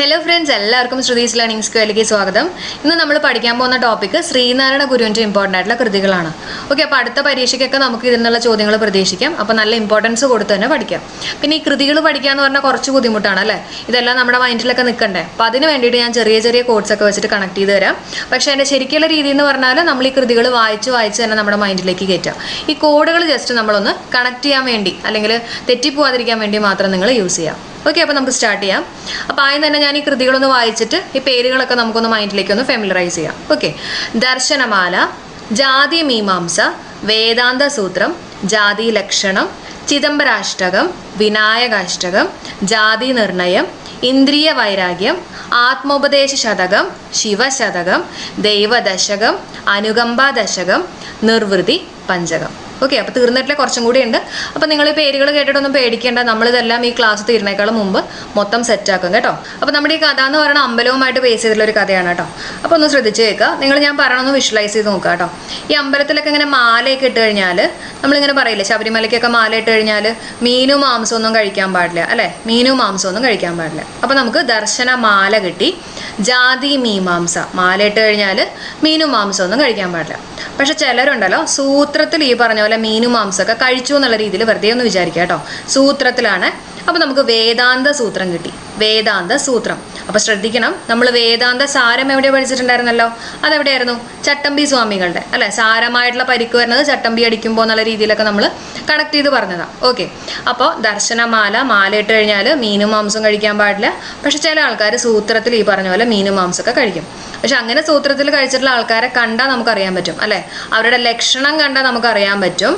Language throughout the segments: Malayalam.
ഹലോ ഫ്രണ്ട്സ് എല്ലാവർക്കും ശ്രുതീസ് ലേണിംഗ് സ്കൂളിലേക്ക് സ്വാഗതം. ഇന്ന് നമ്മൾ പഠിക്കാൻ പോകുന്ന ടോപ്പിക് ശ്രീനാരായണ ഗുരുവിന്റെ ഇമ്പോർട്ടന്റ് ആയിട്ടുള്ള കൃതികളാണ്. ഓക്കെ അപ്പോൾ അടുത്ത പരീക്ഷയ്ക്കൊക്കെ നമുക്ക് ഇതിനുള്ള ചോദ്യങ്ങൾ പ്രതീക്ഷിക്കാം. അപ്പോൾ നല്ല ഇമ്പോർട്ടൻസ് കൊടുത്ത് തന്നെ പഠിക്കാം. പിന്നെ ഈ കൃതികൾ പഠിക്കുക എന്ന് പറഞ്ഞാൽ കുറച്ച് ബുദ്ധിമുട്ടാണ് അല്ലേ? ഇതെല്ലാം നമ്മുടെ മൈൻഡിലൊക്കെ നിൽക്കണ്ടേ അപ്പോൾ അതിന് വേണ്ടിയിട്ട് ഞാൻ ചെറിയ ചെറിയ കോഡ്സ് ഒക്കെ വെച്ചിട്ട് കണക്ട് ചെയ്ത് തരാം. പക്ഷേ എന്റെ ശരിക്കുള്ള രീതി എന്ന് പറഞ്ഞാൽ നമ്മൾ ഈ കൃതികൾ വായിച്ച് വായിച്ച് തന്നെ നമ്മുടെ മൈൻഡിലേക്ക് കയറ്റാം. ഈ കോഡുകൾ ജസ്റ്റ് നമ്മളൊന്ന് കണക്ട് ചെയ്യാൻ വേണ്ടി അല്ലെങ്കിൽ തെറ്റിപ്പോവാതിരിക്കാൻ വേണ്ടി മാത്രം നിങ്ങൾ യൂസ് ചെയ്യാം. ഓക്കെ അപ്പോൾ നമുക്ക് സ്റ്റാർട്ട് ചെയ്യാം. അപ്പോൾ ആദ്യം തന്നെ ഞാൻ ഈ കൃതികളൊന്ന് വായിച്ചിട്ട് ഈ പേരുകളൊക്കെ നമുക്കൊന്ന് മൈൻഡിലേക്ക് ഒന്ന് ഫെമിലറൈസ് ചെയ്യാം. ഓക്കെ ദർശനമാല ജാതി മീമാംസ വേദാന്ത സൂത്രം ജാതി ലക്ഷണം ചിദംബരാഷ്ടകം വിനായകാഷ്ടകം ജാതി നിർണയം ഇന്ദ്രിയ വൈരാഗ്യം ആത്മോപദേശ ശതകം ശിവശതകം ദൈവദശകം അനുകമ്പാദശകം നിർവൃതി പഞ്ചകം. ഓക്കെ അപ്പോൾ തീർന്നിട്ടില്ല കുറച്ചും കൂടി ഉണ്ട്. അപ്പോൾ നിങ്ങൾ ഈ പേരുകൾ കേട്ടിട്ടൊന്നും പേടിക്കേണ്ട നമ്മളിതെല്ലാം ഈ ക്ലാസ് തീരുന്നേക്കാളും മുമ്പ് മൊത്തം സെറ്റ് ആക്കും കേട്ടോ. അപ്പോൾ നമ്മുടെ ഈ കഥ എന്ന് പറയുന്നത് അമ്പലവുമായിട്ട് ബേസ് ചെയ്തിട്ടുള്ള ഒരു കഥയാണ് കേട്ടോ. അപ്പോൾ ഒന്ന് ശ്രദ്ധിച്ച് കേൾക്കുക. നിങ്ങൾ ഞാൻ പറയണമെന്ന് വിഷ്വലൈസ് ചെയ്ത് നോക്കുക കേട്ടോ. ഈ അമ്പലത്തിലൊക്കെ ഇങ്ങനെ മാലയൊക്കെ ഇട്ട് കഴിഞ്ഞാൽ നമ്മളിങ്ങനെ പറയില്ലേ ശബരിമലയ്ക്കൊക്കെ മാല ഇട്ട് കഴിഞ്ഞാൽ മീനും മാംസമൊന്നും കഴിക്കാൻ പാടില്ല അല്ലേ? മീനും മാംസമൊന്നും കഴിക്കാൻ പാടില്ല. അപ്പോൾ നമുക്ക് ദർശന മാല കിട്ടി. ജാതി മീമാംസ മാലയിട്ട് കഴിഞ്ഞാൽ മീനും മാംസവും ഒന്നും കഴിക്കാൻ പാടില്ല. പക്ഷെ ചിലരുണ്ടല്ലോ സൂത്രത്തിൽ ഈ പറഞ്ഞ പോലെ മീനും മാംസമൊക്കെ കഴിച്ചു എന്നുള്ള രീതിയിൽ വെറുതെ ഒന്ന് വിചാരിക്കുക കേട്ടോ. സൂത്രത്തിലാണ്. അപ്പോൾ നമുക്ക് വേദാന്ത സൂത്രം കിട്ടി. വേദാന്ത സൂത്രം. അപ്പോൾ ശ്രദ്ധിക്കണം. നമ്മൾ വേദാന്ത സാരം എവിടെ പഠിച്ചിട്ടുണ്ടായിരുന്നല്ലോ? അതെവിടെയായിരുന്നു? ചട്ടമ്പി സ്വാമികളുടെ അല്ലെ? സാരമായിട്ടുള്ള പരിക്ക് വരുന്നത് ചട്ടമ്പി അടിക്കുമ്പോൾ എന്നുള്ള രീതിയിലൊക്കെ നമ്മൾ കണക്ട് ചെയ്ത് പറഞ്ഞതാണ് ഓക്കെ അപ്പോൾ ദർശനമാല മാല ഇട്ട് കഴിഞ്ഞാൽ മീനും മാംസം കഴിക്കാൻ പാടില്ല. പക്ഷെ ചില ആൾക്കാർ സൂത്രത്തിൽ ഈ പറഞ്ഞ പോലെ മീനും മാംസമൊക്കെ കഴിക്കും. പക്ഷെ അങ്ങനെ സൂത്രത്തിൽ കഴിച്ചിട്ടുള്ള ആൾക്കാരെ കണ്ടാൽ നമുക്കറിയാൻ പറ്റും അല്ലേ? അവരുടെ ലക്ഷണം കണ്ടാൽ നമുക്കറിയാൻ പറ്റും.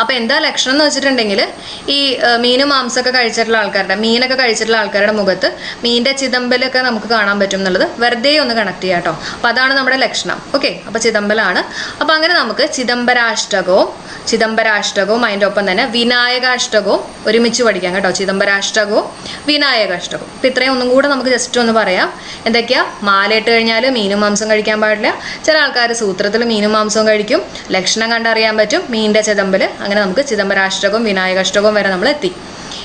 അപ്പോൾ എന്താ ലക്ഷണം എന്ന് വെച്ചിട്ടുണ്ടെങ്കിൽ ഈ മീനും മാംസമൊക്കെ കഴിച്ചിട്ടുള്ള ആൾക്കാരുടെ മീനൊക്കെ കഴിച്ചിട്ടുള്ള ആൾക്കാരുടെ മുഖത്ത് മീനിന്റെ ചിതമ്പലൊക്കെ നമുക്ക് കാണാൻ പറ്റും എന്നുള്ളത് വെറുതെ ഒന്ന് കണക്ട് ചെയ്യാം കേട്ടോ. അപ്പോൾ അതാണ് നമ്മുടെ ലക്ഷണം. ഓക്കെ അപ്പോൾ ചിദംബലാണ് അപ്പോൾ അങ്ങനെ നമുക്ക് ചിദംബരാഷ്ടകവും ചിദംബരാഷ്ടകവും അതിന്റെ ഒപ്പം തന്നെ വിനായകാഷ്ടകവും ഒരുമിച്ച് പഠിക്കാം കേട്ടോ. ചിദംബരാഷ്ടകവും വിനായകാഷ്ടകവും. അപ്പോൾ ഇത്രയും ഒന്നും കൂടെ നമുക്ക് ജസ്റ്റ് ഒന്ന് പറയാം. എന്തൊക്കെയാ? മാലയിട്ട് കഴിഞ്ഞാൽ മീനും മാംസം കഴിക്കാൻ പാടില്ല. ചില ആൾക്കാർ സൂത്രത്തിൽ മീനും മാംസവും കഴിക്കും. ലക്ഷണം കണ്ടറിയാൻ പറ്റും. മീനിന്റെ ചിദമ്പൽ അങ്ങനെ നമുക്ക് ചിദംബരാഷ്ടകവും വിനായകാഷ്ടകവും വരെ നമ്മൾ എത്തി.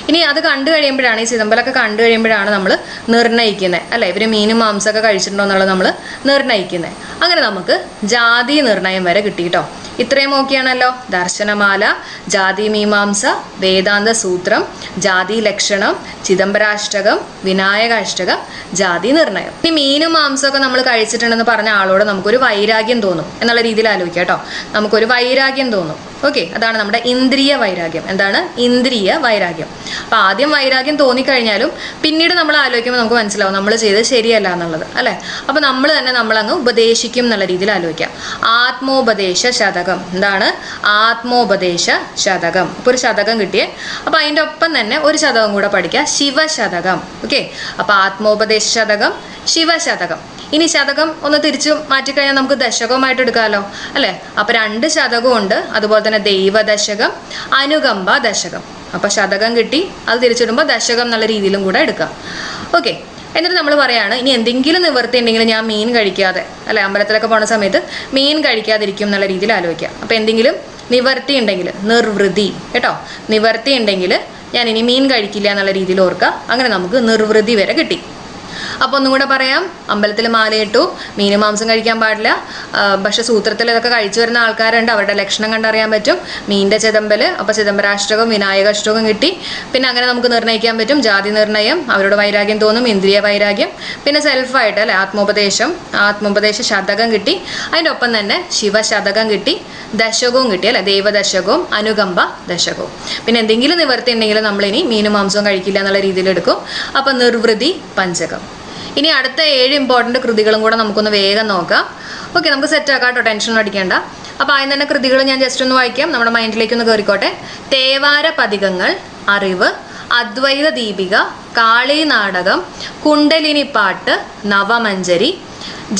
ഇനി അത് കണ്ടു കഴിയുമ്പോഴാണ് ഈ ചിദംബലമൊക്കെ കണ്ടു കഴിയുമ്പോഴാണ് നമ്മൾ നിർണയിക്കുന്നത് അല്ലെ? ഇവർ മീനും മാംസമൊക്കെ കഴിച്ചിട്ടുണ്ടോ എന്നുള്ളത് നമ്മൾ നിർണയിക്കുന്നത് അങ്ങനെ നമുക്ക് ജാതി നിർണയം വരെ കിട്ടിയിട്ടോ ഇത്രയും നോക്കിയാണല്ലോ. ദർശനമാല ജാതി മീമാംസ വേദാന്ത സൂത്രം ജാതി ലക്ഷണം ചിദംബരാഷ്ടകം വിനായകാഷ്ടകം ജാതി നിർണയം. ഇനി മീനും മാംസമൊക്കെ നമ്മൾ കഴിച്ചിട്ടുണ്ടെന്ന് പറഞ്ഞ ആളോട് നമുക്കൊരു വൈരാഗ്യം തോന്നും എന്നുള്ള രീതിയിൽ ആലോചിക്കാം കേട്ടോ. നമുക്കൊരു വൈരാഗ്യം തോന്നും. ഓക്കെ അതാണ് നമ്മുടെ ഇന്ദ്രിയ വൈരാഗ്യം. എന്താണ്? ഇന്ദ്രിയ വൈരാഗ്യം. അപ്പൊ ആദ്യം വൈരാഗ്യം തോന്നിക്കഴിഞ്ഞാലും പിന്നീട് നമ്മൾ ആലോചിക്കുമ്പോൾ നമുക്ക് മനസ്സിലാവും നമ്മൾ ചെയ്ത് ശരിയല്ല എന്നുള്ളത് അല്ലെ? അപ്പൊ നമ്മൾ തന്നെ നമ്മളങ്ങ് ഉപദേശിക്കും എന്നുള്ള രീതിയിൽ ആലോചിക്കാം. ആത്മോപദേശ ശതകം. എന്താണ്? ആത്മോപദേശ ശതകം. ഇപ്പൊ ഒരു ശതകം കിട്ടിയേ. അപ്പൊ അതിന്റെ ഒപ്പം തന്നെ ഒരു ശതകം കൂടെ പഠിക്കുക ശിവശതകം. ഓക്കെ അപ്പൊ ആത്മോപദേശ ശതകം ശിവശതകം. ഇനി ശതകം ഒന്ന് തിരിച്ചു മാറ്റിക്കഴിഞ്ഞാൽ നമുക്ക് ദശകവുമായിട്ട് എടുക്കാമല്ലോ അല്ലേ? അപ്പൊ രണ്ട് ശതകം ഉണ്ട് അതുപോലെ തന്നെ ദൈവദശകം അനുകമ്പ ദശകം. അപ്പൊ ശതകം കിട്ടി അത് തിരിച്ചിടുമ്പോൾ ദശകം എന്നുള്ള രീതിയിലും കൂടെ എടുക്കാം. ഓക്കെ എന്നിട്ട് നമ്മൾ പറയാണ് ഇനി എന്തെങ്കിലും നിവൃത്തി ഉണ്ടെങ്കിൽ ഞാൻ മീൻ കഴിക്കാതെ അല്ലെ? അമ്പലത്തിലൊക്കെ പോണ സമയത്ത് മീൻ കഴിക്കാതിരിക്കും എന്നുള്ള രീതിയിൽ ആലോചിക്കാം അപ്പൊ എന്തെങ്കിലും നിവർത്തി ഉണ്ടെങ്കിൽ നിർവൃതി കേട്ടോ? നിവർത്തി ഉണ്ടെങ്കിൽ ഞാൻ ഇനി മീൻ കഴിക്കില്ല എന്നുള്ള രീതിയിൽ ഓർക്കുക. അങ്ങനെ നമുക്ക് നിർവൃതി വരെ കിട്ടി. അപ്പോൾ ഒന്നും കൂടെ പറയാം. അമ്പലത്തിൽ മാലയിട്ടു. മീന് മാംസം കഴിക്കാൻ പാടില്ല. പക്ഷേ സൂത്രത്തിൽ ഇതൊക്കെ കഴിച്ചു വരുന്ന ആൾക്കാരുണ്ട്. അവരുടെ ലക്ഷണം കണ്ടറിയാൻ പറ്റും. മീന്റെ ചിതമ്പൽ അപ്പോൾ ചിദംബരാഷ്ടകം വിനായകാഷ്ടകം കിട്ടി. പിന്നെ അങ്ങനെ നമുക്ക് നിർണയിക്കാൻ പറ്റും. ജാതി നിർണയം അവരുടെ വൈരാഗ്യം തോന്നും ഇന്ദ്രിയ വൈരാഗ്യം പിന്നെ സെൽഫായിട്ട് അല്ലെ ആത്മോപദേശം. ആത്മോപദേശ ശതകം കിട്ടി. അതിന്റെ ഒപ്പം തന്നെ ശിവശതകം കിട്ടി. ദശകവും കിട്ടി അല്ലെ ദൈവദശകവും അനുകമ്പ ദശകവും. പിന്നെ എന്തെങ്കിലും നിവർത്തി ഉണ്ടെങ്കിൽ നമ്മളിനി മീനും മാംസവും കഴിക്കില്ല എന്നുള്ള രീതിയിൽ എടുക്കും. അപ്പം നിർവൃതി പഞ്ചകം. ഇനി അടുത്ത ഏഴ് ഇമ്പോർട്ടന്റ് കൃതികളും കൂടെ നമുക്കൊന്ന് വേഗം നോക്കാം. ഓക്കെ നമുക്ക് സെറ്റ് ആക്കാം കേട്ടോ ടെൻഷൻ അടിക്കേണ്ട. അപ്പോൾ ആദ്യം തന്നെ കൃതികൾ ഞാൻ ജസ്റ്റ് ഒന്ന് വായിക്കാം. നമ്മുടെ മൈൻഡിലേക്ക് ഒന്ന് കയറിക്കോട്ടെ തേവാര പതികങ്ങൾ അറിവ് അദ്വൈത ദീപിക കാളി നാടകം കുണ്ടലിനി പാട്ട് നവമഞ്ചരി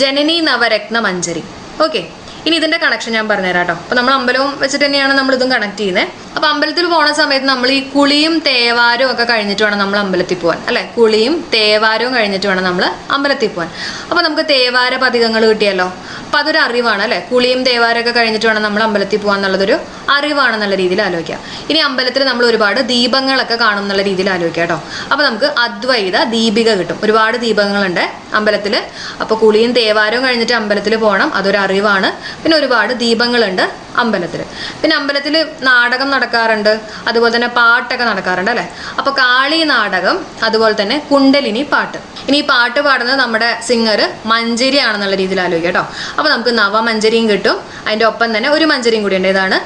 ജനനി നവരത്ന മഞ്ചരി ഓക്കെ ഇനി ഇതിന്റെ കണക്ഷൻ ഞാൻ പറഞ്ഞുതരാം കേട്ടോ അപ്പൊ നമ്മൾ അമ്പലവും വെച്ചിട്ട് തന്നെയാണ് നമ്മൾ ഇതും കണക്ട് ചെയ്യുന്നത് അപ്പൊ അമ്പലത്തിൽ പോണ സമയത്ത് നമ്മൾ ഈ കുളിയും തേവാരവും ഒക്കെ കഴിഞ്ഞിട്ട് വേണം നമ്മൾ അമ്പലത്തിൽ പോകാൻ അല്ലെ? കുളിയും തേവാരവും കഴിഞ്ഞിട്ട് വേണം നമ്മൾ അമ്പലത്തിൽ പോകാൻ അപ്പൊ നമുക്ക് തേവാര പതികങ്ങൾ കിട്ടിയല്ലോ. അപ്പൊ അതൊരു അറിവാണ് അല്ലെ? കുളിയും ദേവാരമൊക്കെ കഴിഞ്ഞിട്ട് വേണം നമ്മൾ അമ്പലത്തിൽ പോകാൻ എന്നുള്ളതൊരു അറിവാണെന്നുള്ള രീതിയിൽ ആലോചിക്കാം ഇനി അമ്പലത്തിൽ നമ്മൾ ഒരുപാട് ദീപങ്ങളൊക്കെ കാണും എന്നുള്ള രീതിയിൽ ആലോചിക്കാം കേട്ടോ. അപ്പൊ നമുക്ക് അദ്വൈത ദീപിക കിട്ടും. ഒരുപാട് ദീപങ്ങളുണ്ട് അമ്പലത്തിൽ. അപ്പൊ കുളിയും ദേവാരവും കഴിഞ്ഞിട്ട് അമ്പലത്തിൽ പോകണം അതൊരു അറിവാണ്. പിന്നെ ഒരുപാട് ദീപങ്ങളുണ്ട്. അമ്പലത്തിൽ പിന്നെ അമ്പലത്തിൽ നാടകം നടക്കാറുണ്ട് അതുപോലെ തന്നെ പാട്ടൊക്കെ നടക്കാറുണ്ട് അല്ലേ? അപ്പൊ കാളി നാടകം അതുപോലെ തന്നെ കുണ്ടലിനി പാട്ട്. ഇനി ഈ പാട്ട് പാടുന്നത് നമ്മുടെ സിംഗർ മഞ്ചേരി ആണെന്നുള്ള രീതിയിൽ ആലോചിക്കുക കേട്ടോ. അപ്പൊ നമുക്ക് നവമഞ്ചരിയും കിട്ടും അതിന്റെ ഒപ്പം തന്നെ ഒരു മഞ്ചരിയും കൂടി ഉണ്ട്. ഇതാണ്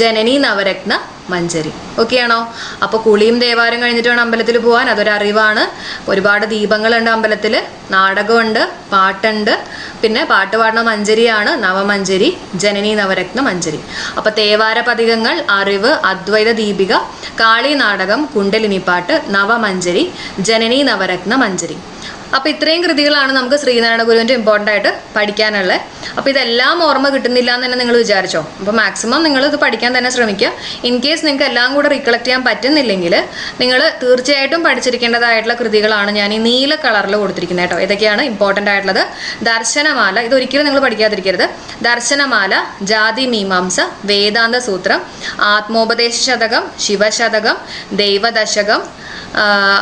ജനനി നവരത്ന മഞ്ചരി. ഓക്കെ ആണോ? അപ്പൊ കുളിയും ദേവാരം കഴിഞ്ഞിട്ട് വേണം അമ്പലത്തിൽ പോകാൻ അതൊരു അറിവാണ് ഒരുപാട് ദീപങ്ങളുണ്ട് അമ്പലത്തിൽ നാടകമുണ്ട് പാട്ടുണ്ട്. പിന്നെ പാട്ട് പാടുന്ന മഞ്ചരിയാണ് നവമഞ്ചരി ജനനി നവരത്ന മഞ്ചരി. അപ്പൊ തേവാര പതികങ്ങൾ അറിവ് അദ്വൈത ദീപിക കാളി നാടകം കുണ്ടലിനിപ്പാട്ട് നവമഞ്ചരി ജനനി നവരത്ന മഞ്ചരി. അപ്പൊ ഇത്രയും കൃതികളാണ് നമുക്ക് ശ്രീനാരായണ ഗുരുവിന്റെ ഇമ്പോർട്ടന്റ് ആയിട്ട് പഠിക്കാനുള്ളത്. അപ്പൊ ഇതെല്ലാം ഓർമ്മ കിട്ടുന്നില്ല എന്ന് തന്നെ നിങ്ങൾ വിചാരിച്ചോ. അപ്പൊ മാക്സിമം നിങ്ങൾ ഇത് പഠിക്കാൻ തന്നെ ശ്രമിക്കുക. ഇൻ കേസ് നിങ്ങൾക്ക് എല്ലാം കൂടെ റീകളക്ട് ചെയ്യാൻ പറ്റുന്നില്ലെങ്കിൽ നിങ്ങൾ തീർച്ചയായിട്ടും പഠിച്ചിരിക്കേണ്ടതായിട്ടുള്ള കൃതികളാണ് ഞാൻ ഈ നീല കളറിൽ കൊടുത്തിരിക്കുന്നത് കേട്ടോ. ഇതൊക്കെയാണ് ഇമ്പോർട്ടന്റ് ആയിട്ടുള്ളത്. ദർശനമാല ഇതൊരിക്കലും നിങ്ങൾ പഠിക്കാതിരിക്കരുത്. ദർശനമാല ജാതി മീമാംസ വേദാന്ത സൂത്രം ആത്മോപദേശ ശതകം ശിവശതകം ദൈവദശകം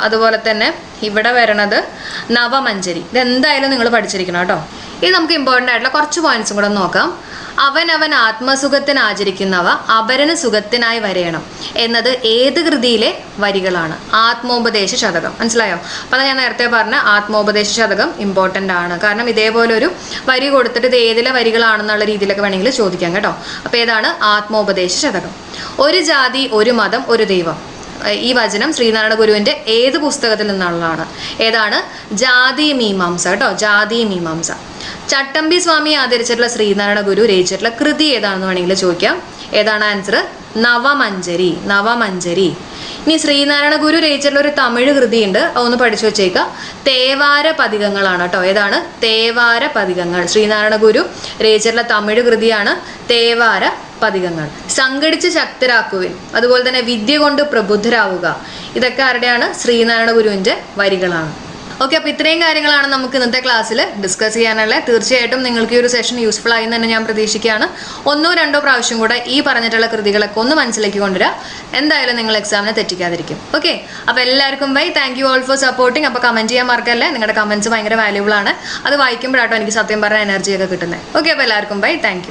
അതുപോലെ തന്നെ ഇവിടെ വരണത് നവമഞ്ചരി. ഇതെന്തായാലും നിങ്ങൾ പഠിച്ചിരിക്കണം കേട്ടോ. ഇനി നമുക്ക് ഇമ്പോർട്ടന്റ് ആയിട്ടുള്ള കുറച്ച് പോയിന്റ്സും കൂടെ നോക്കാം. അവൻ അവൻ ആത്മസുഖത്തിന് ആചരിക്കുന്നവ അപരന് സുഖത്തിനായി വരയണം എന്നത് ഏത് കൃതിയിലെ വരികളാണ്? ആത്മോപദേശ ശതകം. മനസ്സിലായോ? അപ്പം ഞാൻ നേരത്തെ പറഞ്ഞ ആത്മോപദേശ ശതകം ഇമ്പോർട്ടന്റ് ആണ്. കാരണം ഇതേപോലെ ഒരു വരി കൊടുത്തിട്ട് ഇത് ഏതിലെ വരികളാണെന്നുള്ള രീതിയിലൊക്കെ വേണമെങ്കിൽ ചോദിക്കാം കേട്ടോ. അപ്പോൾ ഏതാണ്? ആത്മോപദേശ ശതകം. ഒരു ജാതി ഒരു മതം ഒരു ദൈവം. ഈ വചനം ശ്രീനാരായണ ഗുരുവിന്റെ ഏത് പുസ്തകത്തിൽ നിന്നുള്ളതാണ്? ഏതാണ്? ജാതി മീമാംസ കേട്ടോ? ജാതി മീമാംസ. ചട്ടമ്പി സ്വാമി ആദരിച്ചിട്ടുള്ള ശ്രീനാരായണ ഗുരു രചിച്ചിട്ടുള്ള കൃതി ഏതാണെന്ന് വേണമെങ്കിൽ ചോദിക്കാം. ഏതാണ് ആൻസർ നവമഞ്ചരി നവമഞ്ചരി. ഇനി ശ്രീനാരായണ ഗുരു രചിച്ചിട്ടുള്ള ഒരു തമിഴ് കൃതിയുണ്ട്. അതൊന്ന് പഠിച്ചു വെച്ചേക്കുക തേവാര പതികങ്ങളാണ് കേട്ടോ. ഏതാണ്? തേവാര പതികങ്ങൾ. ശ്രീനാരായണ ഗുരു രചിച്ചിട്ടുള്ള തമിഴ് കൃതിയാണ് തേവാര പതികങ്ങൾ സംഘടിച്ച് ശക്തരാക്കുവിൻ. അതുപോലെ തന്നെ വിദ്യ കൊണ്ട് പ്രബുദ്ധരാവുക. ഇതൊക്കെ ആരുടെയാണ്? ശ്രീനാരായണ ഗുരുവിന്റെ വരികളാണ്. ഓക്കെ അപ്പോൾ ഇത്രയും കാര്യങ്ങളാണ് നമുക്ക് ഇന്നത്തെ ക്ലാസ്സിൽ ഡിസ്കസ് ചെയ്യാനുള്ളത് തീർച്ചയായിട്ടും നിങ്ങൾക്ക് ഈ ഒരു സെഷൻ യൂസ്ഫുൾ ആയി തന്നെ ഞാൻ പ്രതീക്ഷിക്കുകയാണ്. ഒന്നോ രണ്ടോ പ്രാവശ്യം കൂടെ ഈ പറഞ്ഞിട്ടുള്ള കൃതികളൊക്കെ ഒന്ന് മനസ്സിലേക്ക് കൊണ്ടുവരിക. എന്തായാലും നിങ്ങൾ എക്സാമിനെ തെറ്റിക്കാതിരിക്കും. ഓക്കെ അപ്പോൾ എല്ലാവർക്കും bye thank you all for supporting അപ്പോൾ കമന്റ് ചെയ്യാൻ മറക്കല്ലേ? നിങ്ങളുടെ കമന്റ്സ് ഭയങ്കര വാല്യൂബിൾ ആണ്. അത് വായിക്കുമ്പോഴാട്ടോ എനിക്ക് സത്യം പറഞ്ഞ എനർജിയൊക്കെ കിട്ടുന്നത് ഓക്കെ അപ്പോൾ എല്ലാവർക്കും ബൈ താങ്ക്